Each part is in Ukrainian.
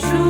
chuva.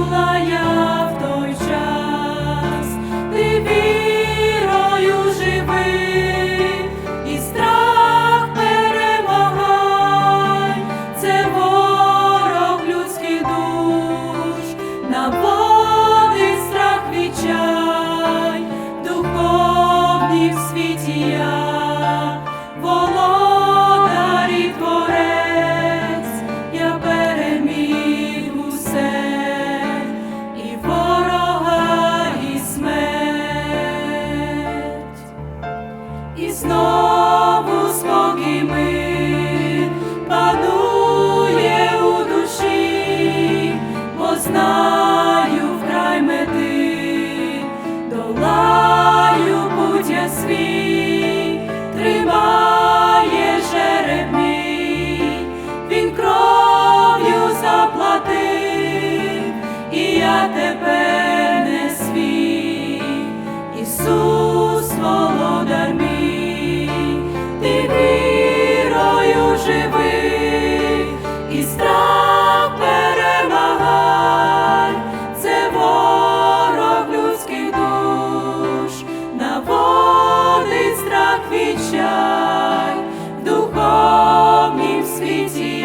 Espírito.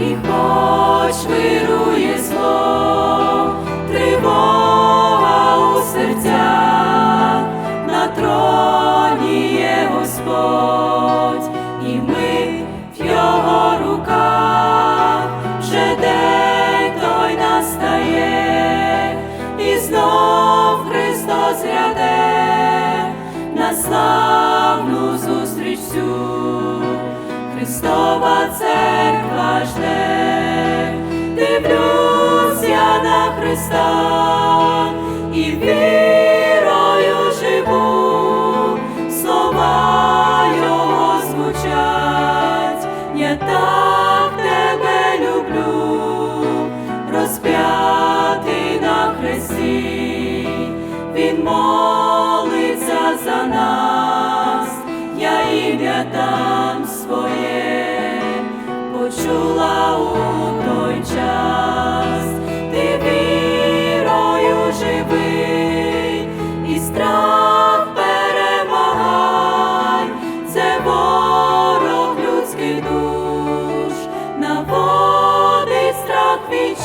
І хоч вирує зло, тривога у серцях, на троні є Господь, і ми в його руках, вже день той настає, і знов Христос гряде на славну зустріч цю. Христова церква жде, дивлюся на Христа і вірою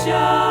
show.